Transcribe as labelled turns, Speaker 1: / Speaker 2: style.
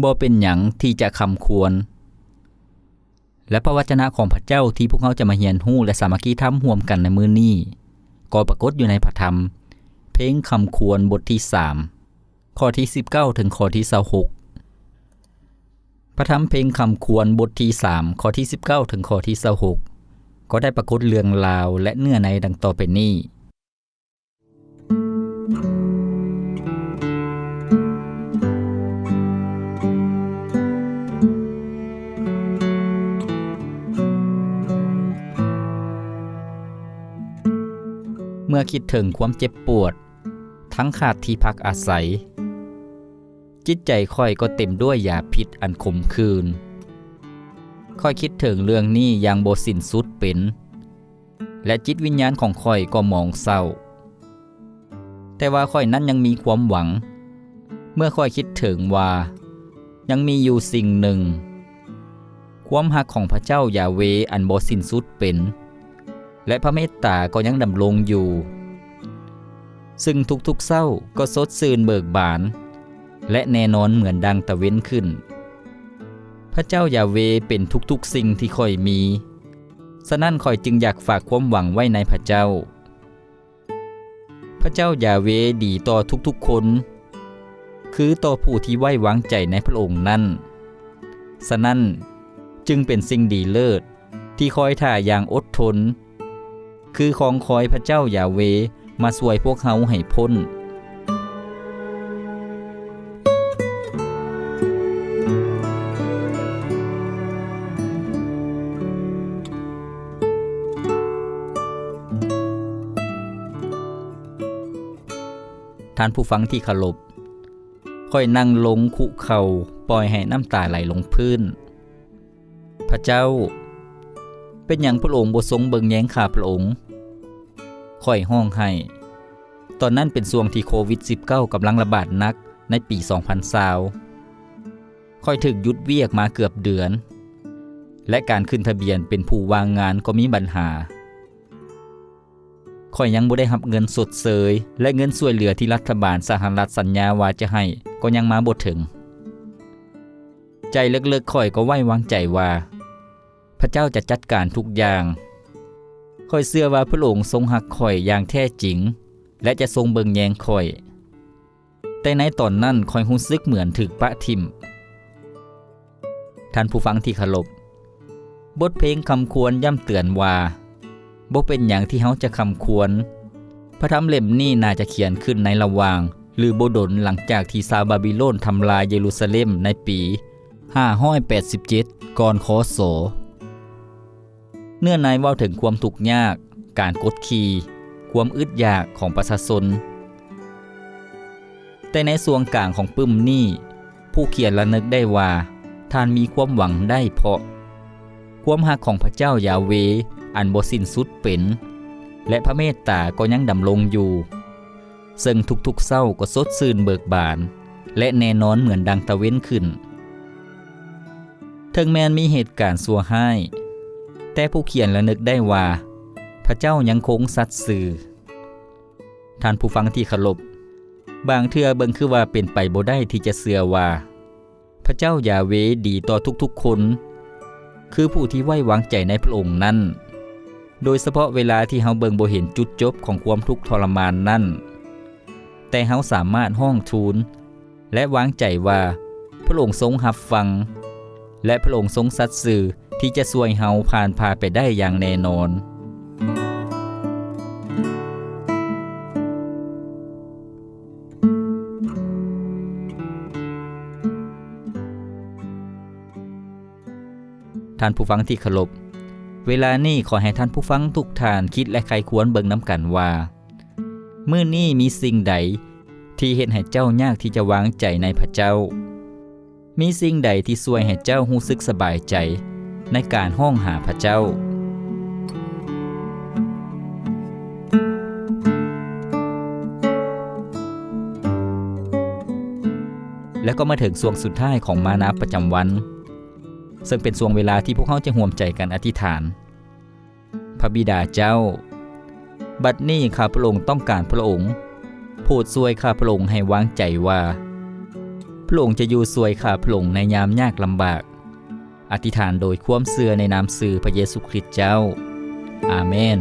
Speaker 1: บ่เป็นหยังที่จะคำควร และพระวจนะของพระเจ้าที่พวกเขาจะมาเรียนรู้และสามัคคีธรรมร่วมกันในมื้อนี้ก็ปรากฏอยู่ในพระธรรม เพลงคำควรบทที่ 3 ข้อที่ 19 ถึงข้อที่26พระธรรมเพลงคำควรบทที่ 3 ข้อที่ 19 ถึงข้อที่26ก็ได้ปรากฏเรื่องราวและเนื้อในดังต่อไปนี้ มื่อคิดถึงความเจ็บปวด ทั้งขาดที่พักอาศัย จิตใจค่อยก็เต็มด้วยยาพิษอันขมคืน ค่อยคิดถึงเรื่องนี้อย่างโบสินสุดเป็น และจิตวิญญาณของค่อยก็มองเศร้า แต่ว่าค่อยนั้นยังมีความหวัง เมื่อค่อยคิดถึงว่า ยังมีอยู่สิ่งหนึ่ง ความหักของพระเจ้ายาเวอันโบสินสุดเป็น และพระเมตตาก็ยังดำรงอยู่ ซึ่งทุกๆเศร้าก็สดชื่นเบิกบาน และแน่นอนเหมือนดังตะเว้นขึ้น พระเจ้ายาเวเป็นทุกๆสิ่งที่ค่อยมี ฉะนั้นค่อยจึงอยากฝากความหวังไว้ในพระเจ้า พระเจ้ายาเวดีต่อทุกๆคน คือต่อผู้ที่ไว้วางใจในพระองค์นั้นฉะนั้นจึงเป็นสิ่งดีเลิศที่คอยท่าอย่างอดทน คือของคอยพระเจ้ายาเวมาสวยพวกเขาให้พ้น ท่านผู้ฟังที่เคารพค่อยนั่งลงคุเข่าปล่อยให้น้ำตาไหลลงพื้น พระเจ้า เป็นอย่างพระองค์บ่ทรงเบิงแย้งข้าพระองค์ ค่อยห้องให้ ตอนนั้นเป็นช่วงที่โควิด -19 กำลังระบาดหนักในปี 2020ค่อยถึกยุดเวียกมาเกือบเดือน และการขึ้นทะเบียนเป็นผู้วางงานก็มีปัญหาค่อยยังบ่ได้รับเงินสดเสย และเงินช่วยเหลือที่รัฐบาลสหรัฐสัญญาว่าจะให้ก็ยังมาบ่ถึง ใจเลิกๆค่อยก็ไว้วางใจว่า พระเจ้าจะจัดการทุกอย่าง ค่อยเชื่อว่าพระองค์ทรงหักข่อยอย่างแท้จริง และจะทรงเบิงแยงข่อย แต่ในตอนนั้นค่อยรู้สึกเหมือนถึกปะทิมท่านผู้ฟังที่เคารพบทเพลงคำควรย่ำเตือนว่าบ่เป็นอย่างที่เฮาจะคำควร พระธรรมเล่มนี้น่าจะเขียนขึ้นในระหว่าง หรือบดนหลังจากที่ซาบาบิโลนทำลายเยรูซาเล็มในปี 587 ก่อนคศ เนื้อในว้าถึงความทุกข์ยาก การกดขี่ ความอึดอยากของประชาชน แต่ในส่วงกลางของปึ้มนี้ผู้เขียนระนึกได้ว่า ท่านมีความหวังได้เพราะ ความหักของพระเจ้ายาเว อันบสิ้นสุดเป็น และพระเมตตาก็ยังดำรงอยู่ ซึ่งทุกๆเศร้าก็สดชื่นเบิกบาน และแน่นอนเหมือนดังตะเว้นขึ้นถึงแม้นมีเหตุการณ์สัวให้ แต่ผู้เขียนระนึกได้ว่า พระเจ้ายังคงสัตย์สื่อ ท่านผู้ฟังที่เคารพบางเทื่อเบิ่งคือว่าเป็นไปบ่ได้ที่จะเชื่อว่า พระเจ้ายาเวดีต่อทุกๆคน คือผู้ที่ไว้วางใจในพระองค์นั้น โดยเฉพาะเวลาที่เฮาเบิ่งบ่เห็นจุดจบของความทุกข์ทรมานนั้นแต่เฮาสามารถห้องทูลและวางใจว่าพระองค์ทรงรับฟัง และพระองค์ทรงสัตย์สื่อ ที่จะช่วยเฮาผ่านพาไปได้อย่างแน่นอนท่านผู้ฟังที่เคารพ เวลานี้ขอให้ท่านผู้ฟังทุกท่านคิดและใครควรเบิ่งน้ำกันว่า มื้อนี้มีสิ่งใด ที่เห็นให้เจ้ายากที่จะวางใจในพระเจ้า มีสิ่งใดที่ช่วยให้เจ้ารู้สึกสบายใจ ในการห้องหาพระเจ้า และก็มาถึงช่วงสุดท้ายของมานาประจำวัน ซึ่งเป็นช่วงเวลาที่พวกเขาจะห่วมใจกันอธิษฐาน พระบิดาเจ้า บัดนี้ข้าพระองค์ต้องการพระองค์โปรดช่วยข้าพระองค์ให้วางใจว่า พระองค์จะอยู่ช่วยข้าพระองค์ในยามยากลำบาก อธิษฐานโดยความเสื่อในนามสื่อพระเยซูคริสต์เจ้า อาเมน